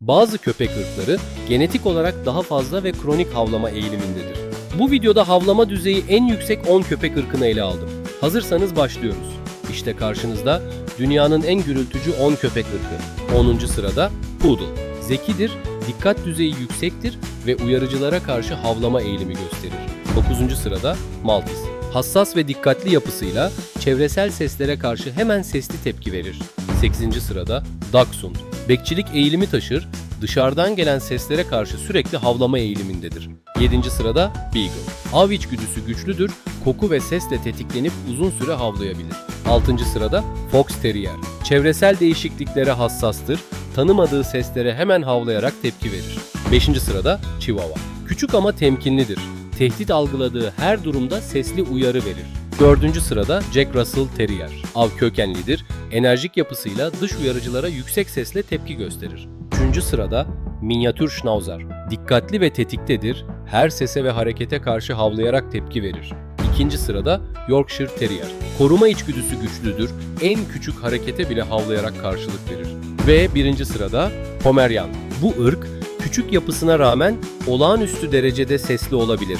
Bazı köpek ırkları genetik olarak daha fazla ve kronik havlama eğilimindedir. Bu videoda havlama düzeyi en yüksek 10 köpek ırkını ele aldım. Hazırsanız başlıyoruz. İşte karşınızda dünyanın en gürültücü 10 köpek ırkı. 10. sırada Poodle. Zekidir, dikkat düzeyi yüksektir ve uyarıcılara karşı havlama eğilimi gösterir. 9. sırada Maltese. Hassas ve dikkatli yapısıyla çevresel seslere karşı hemen sesli tepki verir. 8. sırada Dachshund. Bekçilik eğilimi taşır, dışarıdan gelen seslere karşı sürekli havlama eğilimindedir. 7. sırada Beagle. Av içgüdüsü güçlüdür, koku ve sesle tetiklenip uzun süre havlayabilir. 6. sırada Fox Terrier. Çevresel değişikliklere hassastır, tanımadığı seslere hemen havlayarak tepki verir. 5. sırada Chihuahua. Küçük ama temkinlidir. Tehdit algıladığı her durumda sesli uyarı verir. 4. sırada Jack Russell Terrier. Av kökenlidir, enerjik yapısıyla dış uyarıcılara yüksek sesle tepki gösterir. 3. sırada Minyatür Schnauzer. Dikkatli ve tetiktedir, her sese ve harekete karşı havlayarak tepki verir. İkinci sırada Yorkshire Terrier. Koruma içgüdüsü güçlüdür, en küçük harekete bile havlayarak karşılık verir. Ve birinci sırada Pomerian. Bu ırk küçük yapısına rağmen olağanüstü derecede sesli olabilir.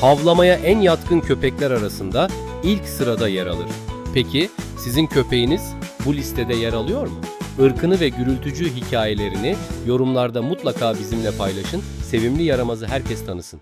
Havlamaya en yatkın köpekler arasında ilk sırada yer alır. Peki sizin köpeğiniz bu listede yer alıyor mu? Irkını ve gürültücü hikayelerini yorumlarda mutlaka bizimle paylaşın. Sevimli yaramazı herkes tanısın.